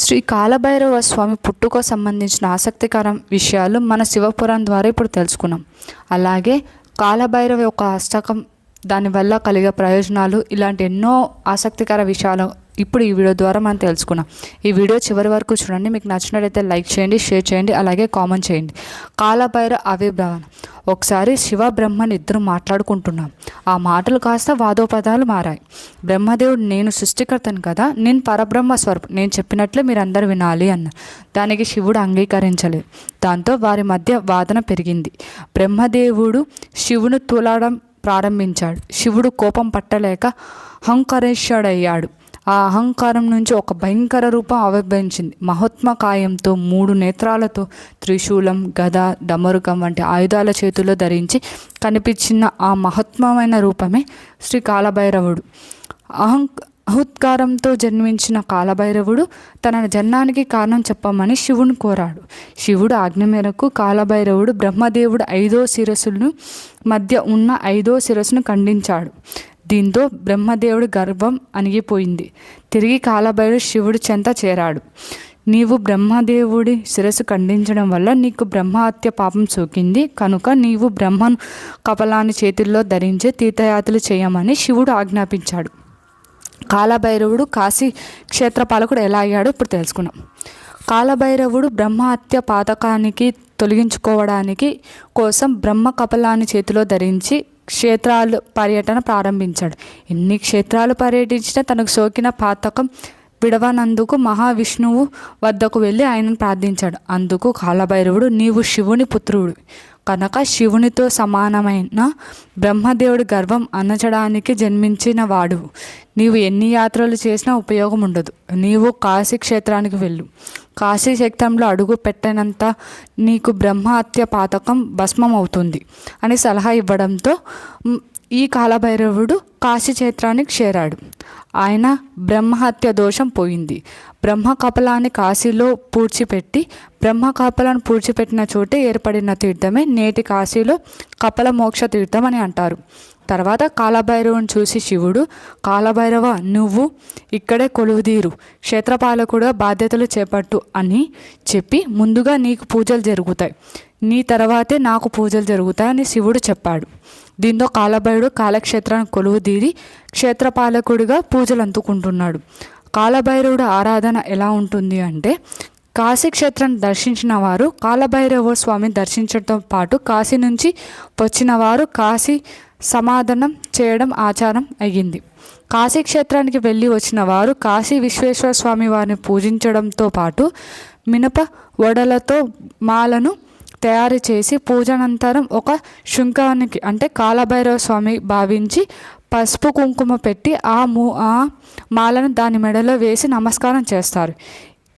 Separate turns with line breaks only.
శ్రీ కాలభైరవ స్వామి పుట్టుకు సంబంధించిన ఆసక్తికర విషయాలు మన శివపురాణం ద్వారా ఇప్పుడు తెలుసుకున్నాం. అలాగే కాలభైరవ యొక్క అష్టకం దానివల్ల కలిగే ప్రయోజనాలు ఇలాంటి ఎన్నో ఆసక్తికర విషయాలు ఇప్పుడు ఈ వీడియో ద్వారా మనం తెలుసుకున్నాం. ఈ వీడియో చివరి వరకు చూడండి. మీకు నచ్చినట్లయితే లైక్ చేయండి షేర్ చేయండి అలాగే కామెంట్ చేయండి. కాలభైరవ ఆవిర్భావన ఒకసారి శివ బ్రహ్మని ఇద్దరు మాట్లాడుకుంటున్నాం. ఆ మాటలు కాస్త వాదోపదాలు మారాయి. బ్రహ్మదేవుడు నేను సృష్టికర్తను కదా నేను పరబ్రహ్మ స్వరూపం. నేను చెప్పినట్లే మీరు వినాలి అన్న. దానికి శివుడు అంగీకరించలేదు. దాంతో వారి మధ్య వాదన పెరిగింది. బ్రహ్మదేవుడు శివుని తూలాడం ప్రారంభించాడు. శివుడు కోపం పట్టలేక హంకరేశ్వడయ్యాడు ఆ అహంకారం నుంచి ఒక భయంకర రూపం ఆవిర్భవించింది. మహోత్మకాయంతో మూడు నేత్రాలతో త్రిశూలం గద డమరుకం వంటి ఆయుధాల చేతుల్లో ధరించి కనిపించిన ఆ మహత్వమైన రూపమే శ్రీ కాలభైరవుడు. అహం అహుత్కారంతో జన్మించిన కాలభైరవుడు తన జన్మానికి కారణం చెప్పమని శివుని కోరాడు. శివుడు ఆజ్ఞ మేరకు కాలభైరవుడు బ్రహ్మదేవుడు ఐదో శిరస్సులను మధ్య ఉన్న ఐదో శిరస్సును ఖండించాడు. దీంతో బ్రహ్మదేవుడు గర్వం అణిగిపోయింది. తిరిగి కాలభైరవుడు శివుడు చెంత చేరాడు. నీవు బ్రహ్మదేవుడి శిరస్సు ఖండించడం వల్ల నీకు బ్రహ్మహత్య పాపం సోకింది. కనుక నీవు బ్రహ్మను కపలాన్ని చేతుల్లో ధరించి తీర్థయాత్రలు చేయమని శివుడు ఆజ్ఞాపించాడు. కాలభైరవుడు కాశీ క్షేత్రపాలకుడు ఎలా అయ్యాడో ఇప్పుడు తెలుసుకున్నాం కాలభైరవుడు బ్రహ్మహత్య పాతకానికి తొలగించుకోవడానికి కోసం బ్రహ్మ కపలాన్ని చేతిలో ధరించి క్షేత్రాలు పర్యటన ప్రారంభించాడు. ఎన్ని క్షేత్రాలు పర్యటించినా తనకు సోకిన పాతకం విడవనందుకు మహావిష్ణువు వద్దకు వెళ్ళి ఆయనను ప్రార్థించాడు. అందుకు కాలభైరవుడు నీవు శివుని పుత్రుడు. కనుక శివునితో సమానమైన బ్రహ్మదేవుడి గర్వం అనచడానికి జన్మించిన వాడు నీవు ఎన్ని యాత్రలు చేసినా ఉపయోగం ఉండదు. నీవు కాశీ క్షేత్రానికి వెళ్ళు. కాశీ క్షేత్రంలో అడుగు పెట్టినంత నీకు బ్రహ్మహత్య పాతకం భస్మం అవుతుంది అని సలహా ఇవ్వడంతో ఈ కాలభైరవుడు కాశీ క్షేత్రానికి చేరాడు. ఆయన బ్రహ్మహత్య దోషం పోయింది. బ్రహ్మ కపలాన్ని కాశీలో పూడ్చిపెట్టి బ్రహ్మ కపలాన్ని పూడ్చిపెట్టిన చోటే ఏర్పడిన తీర్థమే నేటి కాశీలో కపల మోక్ష తీర్థం అని అంటారు. తర్వాత కాలభైరవుని చూసి శివుడు కాలభైరవ నువ్వు ఇక్కడే కొలువుదీరు క్షేత్రపాలకుడు బాధ్యతలు చేపట్టు అని చెప్పి ముందుగా నీకు పూజలు జరుగుతాయి. నీ తర్వాతే నాకు పూజలు జరుగుతాయని శివుడు చెప్పాడు. దీంతో కాలభైరుడు కాలక్షేత్రాన్ని కొలువుదీరి క్షేత్రపాలకుడిగా పూజలు అందుకుంటున్నాడు. కాలభైరవుడు ఆరాధన ఎలా ఉంటుంది అంటే కాశీక్షేత్రాన్ని దర్శించిన వారు కాలభైరవ స్వామిని దర్శించడంతో పాటు కాశీ నుంచి వచ్చిన వారు కాశీ సమాధానం చేయడం ఆచారం అయ్యింది. కాశీ క్షేత్రానికి వెళ్ళి వచ్చిన వారు కాశీ విశ్వేశ్వర స్వామి వారిని పూజించడంతో పాటు మినప వడలతో మాలను తయారు చేసి పూజనంతరం ఒక శుంఖానికి అంటే కాలభైరవ స్వామి భావించి పసుపు కుంకుమ పెట్టి ఆ మూ ఆ మాలను దాని మెడలో వేసి నమస్కారం చేస్తారు.